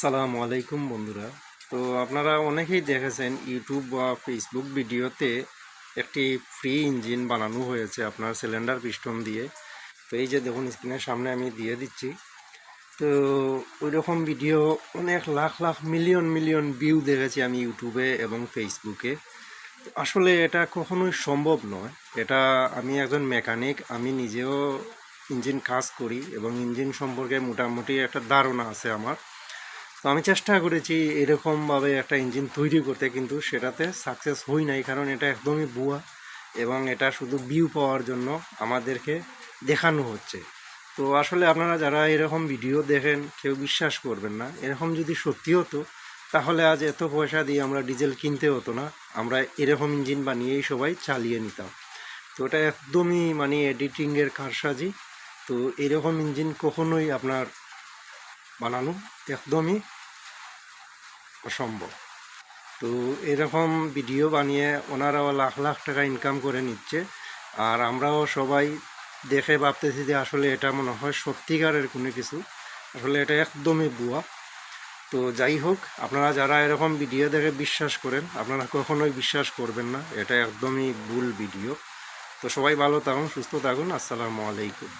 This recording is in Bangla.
সালামু আলাইকুম বন্ধুরা। তো আপনারা অনেকেই দেখেছেন ইউটিউব বা ফেসবুক ভিডিওতে একটি ফ্রি ইঞ্জিন বানানো হয়েছে আপনার সিলিন্ডার পিস্টন দিয়ে। তো এই যে দেখুন, স্ক্রিনের সামনে আমি দিয়ে দিচ্ছি। তো ওই রকম ভিডিও অনেক lakh lakh million million view দেখেছি আমি ইউটিউবে এবং ফেসবুকে। আসলে এটা কখনোই সম্ভব নয়। এটা আমি একজন মেকানিক, আমি নিজেও ইঞ্জিন কাজ করি এবং ইঞ্জিন সম্পর্কে মোটামুটি একটা ধারণা আছে আমার। তো আমি চেষ্টা করেছি এরকমভাবে একটা ইঞ্জিন তৈরি করতে, কিন্তু সেটাতে সাকসেস হই নাই, কারণ এটা একদমই বুয়া এবং এটা শুধু ভিউ পাওয়ার জন্য আমাদেরকে দেখানো হচ্ছে। তো আসলে আপনারা যারা এরকম ভিডিও দেখেন, কেউ বিশ্বাস করবেন না। এরকম যদি সত্যি হতো, তাহলে আজ এত পয়সা দিয়ে আমরা ডিজেল কিনতে হতো না। আমরা এরকম ইঞ্জিন বানিয়েই সবাই চালিয়ে নিতাম। তো এটা একদমই মানে এডিটিংয়ের কারসাজি। তো এরকম ইঞ্জিন কখনোই আপনার বানানো একদমই অসম্ভব। তো এরকম ভিডিও বানিয়ে ওনারাও লাখ লাখ টাকা ইনকাম করে নিচ্ছে। আর আমরাও সবাই দেখে ভাবতেছি যে আসলে এটা মনে হয় সত্যিকারের কোনো কিছু। আসলে এটা একদমই বুয়া তো যাই হোক, আপনারা যারা এরকম ভিডিও দেখে বিশ্বাস করেন, আপনারা কখনোই বিশ্বাস করবেন না। এটা একদমই ভুল ভিডিও। তো সবাই ভালো থাকুন, সুস্থ থাকুন। আসসালামু আলাইকুম।